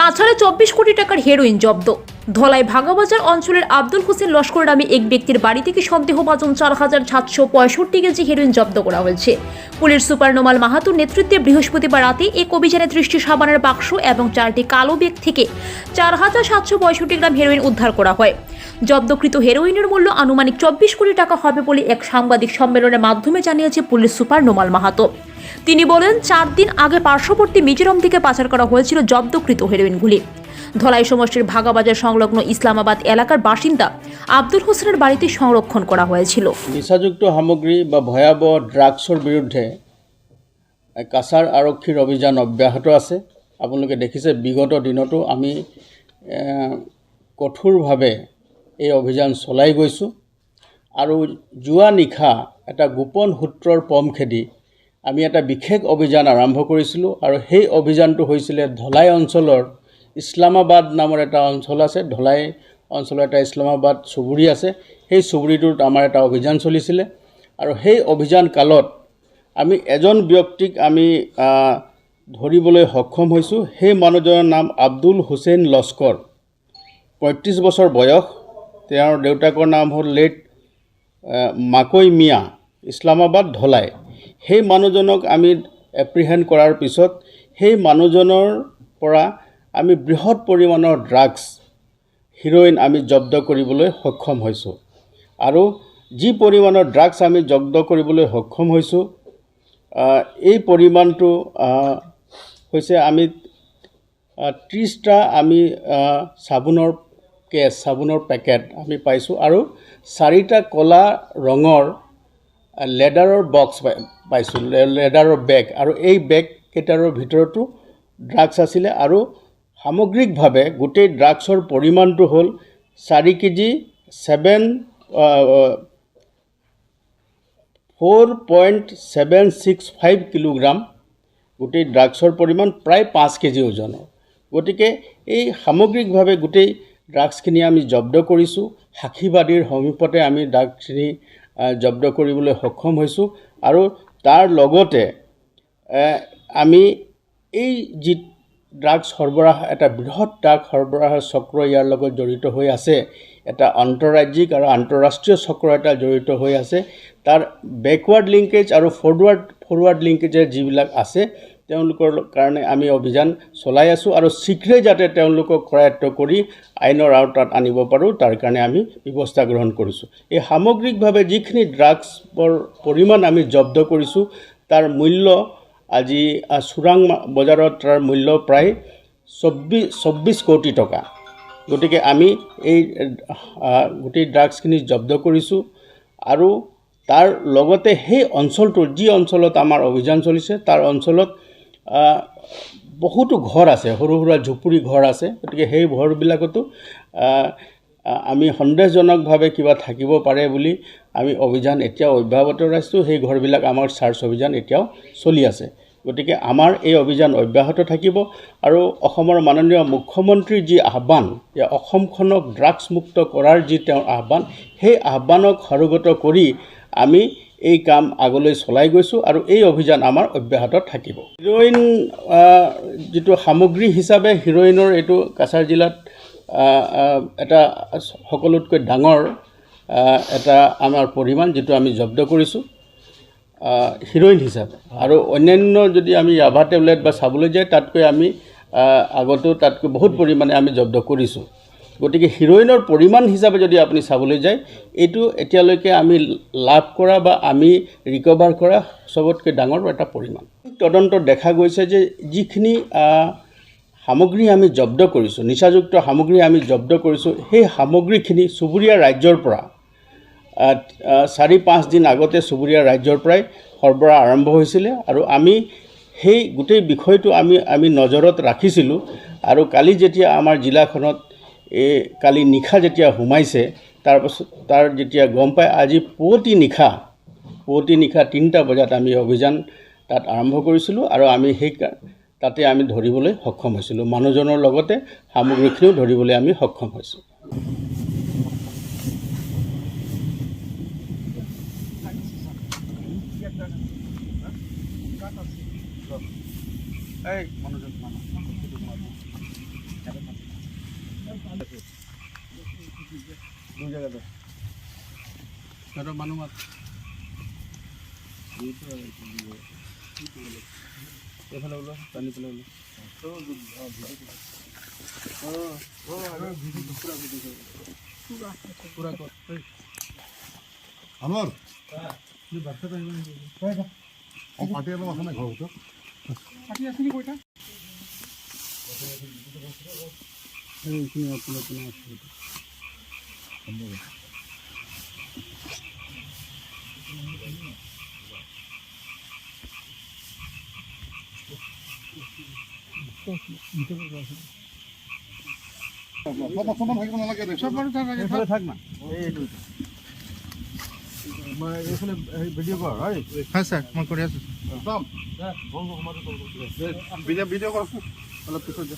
কাছাড়ে চব্বিশ কোটি টাকার হেরোইন জব্দ। ধলাই ভাগাবাজার অঞ্চলের আব্দুল হোসেন লস্কর নামে এক ব্যক্তির বাড়ি থেকে সন্দেহভাজন চার হাজার সাতশো পঁয়ষট্টি কেজি হেরোইন জব্দ করা হয়েছে। পুলিশ সুপার নোমাল মাহাতুর নেতৃত্বে বৃহস্পতিবার রাতে এক অভিযানে দৃষ্টি সাবানের বাক্স এবং চারটি কালো ব্যাগ থেকে চার হাজার সাতশো পঁয়ষট্টি গ্রাম হেরোইন উদ্ধার করা হয়। জব্দকৃত হেরোইনের মূল্য আনুমানিক চব্বিশ কোটি টাকা হবে বলে এক সাংবাদিক সম্মেলনের মাধ্যমে জানিয়েছে পুলিশ সুপার নোমাল মাহাতো। তিনি বলেন চার দিন আগে পার্শ্ববর্তী মিজোরাম থেকে পাচার করা হয়েছিল জব্দকৃত হেরোইনগুলি। ধলাই সমষ্টির ভাগাবাজার সংলগ্ন ইসলামাবাদ এলাকার বাসিন্দা আব্দুল হোসেনের বাড়িতে সংরক্ষণ করা হয়েছিল। নিচাযুক্ত সামগ্ৰী বা ভয়াবহ ড্ৰাগছৰ বিৰুদ্ধে এ, কাছাৰ আৰক্ষীৰ অভিযান অব্যাহত আছে। আপোনালোকে দেখিছে বিগত দিনতো আমি কঠোৰভাৱে এই অভিযান চলাই গৈছোঁ। আৰু যোৱা নিশা এটা গোপন সূত্ৰৰ পম খেদি আমি এটা বিশেষ অভিযান আৰম্ভ কৰিছিলোঁ আৰু সেই অভিযানটো হৈছিলে ধলাই অঞ্চলৰ ইছলামাবাদ নামৰ এটা অঞ্চল আছে। ধলাই অঞ্চলৰ এটা ইছলামাবাদ চুবুৰী আছে। সেই চুবুৰীটোত আমাৰ এটা অভিযান চলিছিলে। আৰু সেই অভিযান কালত আমি এজন ব্যক্তিক আমি ধৰিবলৈ সক্ষম হৈছোঁ। সেই মানুহজনৰ নাম আব্দুল হুছেইন লস্কৰ। পঁয়ত্ৰিছ বছৰ বয়স। তেওঁৰ দেউতাকৰ নাম হ'ল লেট মাকৈ মিয়া। ইছলামাবাদ ধলাই। সেই মানুহজনক আমি এপ্ৰিহেণ্ড কৰাৰ পিছত, সেই মানুহজনৰ পৰা আমি বৃহৎ পৰিমাণৰ ড্ৰাগছ হিৰ'ইন আমি জব্দ কৰিবলৈ সক্ষম হৈছোঁ। আৰু যি পৰিমাণৰ ড্ৰাগছ আমি জব্দ কৰিবলৈ সক্ষম হৈছোঁ এই পৰিমাণটো হৈছে আমি ত্ৰিছটা আমি চাবোনৰ কেছ চাবোনৰ পেকেট আমি পাইছোঁ। আৰু চাৰিটা ক'লা ৰঙৰ লেডাৰৰ বক্স পাই- পাইছোঁ লেডাৰৰ বেগ আৰু এই বেগকেইটাৰ ভিতৰতো ড্ৰাগছ আছিলে আৰু সামগ্ৰিকভাৱে গোটেই ড্ৰাগছৰ পৰিমাণটো হ'ল চাৰি KG seven four point seven six five kilogram. গোটেই ড্ৰাগছৰ পৰিমাণ প্ৰায় পাঁচ কেজি ওজনৰ। গতিকে এই সামগ্ৰিকভাৱে গোটেই ড্ৰাগছখিনি আমি জব্দ কৰিছোঁ। সাক্ষীবাদীৰ সমীপতে আমি ড্ৰাগছখিনি জব্দ কৰিবলৈ সক্ষম হৈছোঁ। আৰু তাৰ লগতে আমি এই যি ড্ৰাগছ সৰবৰাহ, এটা বৃহৎ ড্ৰাগ সৰবৰাহৰ চক্ৰ ইয়াৰ লগত জড়িত হৈ আছে, এটা আন্তঃৰাজ্যিক আৰু আন্তঃৰাষ্ট্ৰীয় চক্ৰ এটা জড়িত হৈ আছে, তাৰ বেকৱাৰ্ড লিংকেজ আৰু ফৰৱাৰ্ড ফৰৱাৰ্ড লিংকেজৰ যিবিলাক আছে তেওঁলোকৰ কাৰণে আমি অভিযান চলাই আছোঁ আৰু শীঘ্ৰেই যাতে তেওঁলোকক কৰায়ত্ব কৰি আইনৰ আওতাত আনিব পাৰোঁ, তাৰ কাৰণে আমি ব্যৱস্থা গ্ৰহণ কৰিছোঁ। এই সামগ্ৰিকভাৱে যিখিনি ড্ৰাগছৰ পৰিমাণ আমি জব্দ কৰিছোঁ, তাৰ মূল্য আজি চোৰাং বজাৰত তাৰ মূল্য প্ৰায় চৌব্বিছ চৌব্বিছ কোটি টকা। গতিকে আমি এই গোটেই ড্ৰাগছখিনি জব্দ কৰিছোঁ আৰু তাৰ লগতে সেই অঞ্চলটোৰ, যি অঞ্চলত আমাৰ অভিযান চলিছে, তাৰ অঞ্চলত বহুতো ঘৰ আছে সৰু সুৰা ঝুপুৰি ঘৰ আছে গতিকে সেই ঘৰবিলাকতো আমি সন্দেহজনকভাৱে কিবা থাকিব পাৰে বুলি আমি অভিযান এতিয়াও অব্যাহত ৰাখিছোঁ সেই ঘৰবিলাক আমাৰ চাৰ্চ অভিযান এতিয়াও চলি আছে। গতিকে আমাৰ এই অভিযান অব্যাহত থাকিব আৰু অসমৰ মাননীয় মুখ্যমন্ত্ৰীৰ যি আহ্বান যে অসমখনক ড্ৰাগছমুক্ত কৰাৰ যি তেওঁৰ আহ্বান সেই আহ্বানক সৰুগত কৰি আমি এই কাম আগলৈ চলাই গৈছোঁ আৰু এই অভিযান আমাৰ অব্যাহত থাকিব। হিৰ'ইন যিটো সামগ্ৰী হিচাপে হিৰ'ইনৰ এইটো কাছাৰ জিলাত এটা সকলোতকৈ ডাঙৰ এটা আমাৰ পৰিমাণ যিটো আমি জব্দ কৰিছোঁ হিৰ'ইন হিচাপে। আৰু অন্যান্য যদি আমি ৰাভা টেবলেট বা চাবলৈ যায়, তাতকৈ আমি আগতেও তাতকৈ বহুত পৰিমাণে আমি জব্দ কৰিছোঁ। গতিকে হিৰ'ইনৰ পৰিমাণ হিচাপে যদি আপুনি চাবলৈ যায়, এইটো এতিয়ালৈকে আমি লাভ কৰা বা আমি ৰিকভাৰ কৰা চবতকৈ ডাঙৰ এটা পৰিমাণ। তদন্তত দেখা গৈছে যে যিখিনি সামগ্ৰী আমি জব্দ কৰিছোঁ, নিচাযুক্ত সামগ্ৰী আমি জব্দ কৰিছোঁ, সেই সামগ্ৰীখিনি চুবুৰীয়া ৰাজ্যৰ পৰা চাৰি, পাঁচ দিন আগতে চুবুৰীয়া ৰাজ্যৰ পৰাই সৰবৰাহ আৰম্ভ হৈছিলে আৰু আমি সেই গোটেই বিষয়টো আমি আমি নজৰত ৰাখিছিলোঁ। আৰু কালি যেতিয়া আমাৰ জিলাখনত এই কালি নিশা যেতিয়া সোমাইছে তাৰপাছত তাৰ যেতিয়া গম পাই আজি পুৱতি নিশা পুৱতি নিশা তিনিটা বজাত আমি অভিযান তাত আৰম্ভ কৰিছিলোঁ আৰু আমি সেই তাতে আমি ধৰিবলৈ সক্ষম হৈছিলোঁ। মানুহজনৰ লগতে সামগ্ৰীখিনিও ধৰিবলৈ আমি সক্ষম হৈছোঁ। এই জেগাতে সিহঁতৰ মানুহ মাত এইফালে ওলোৱা টানি পেলাই ওলোৱা পুৰা কৰ আনোয়ার ও পার্টি এইখিনি আপোনাৰ আপোনাৰ আছে থাকিব নালাগে দে সব এইফালে থাক না এইটো মই এইফালে ভিডিঅ' কৰ হয় হয় ছাৰ মই কৰি আছোঁ যাম ভিডিঅ' ভিডিঅ' কৰ অলপ পিছত যা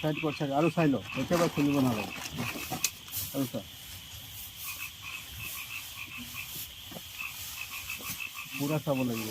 চাইড কৰ চাইড আৰু চাই ল একেবাৰে খুলিব নালাগে আৰু চা পূৰা চাব লাগিব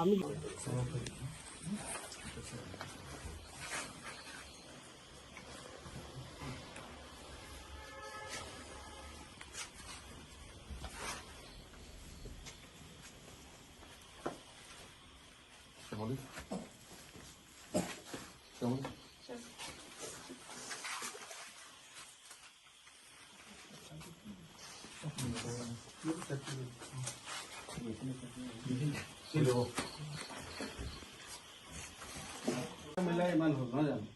আমি Thank you. মিলাই ইমান হ'ল নহয় জানো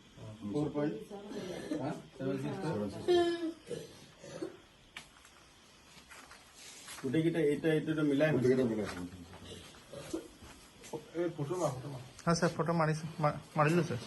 ফ'ৰ পইণ্ট গোটেইকেইটা এইটা এইটোতো মিলাই ফটো মাৰিছোঁ মাৰিলোঁ ছাৰ।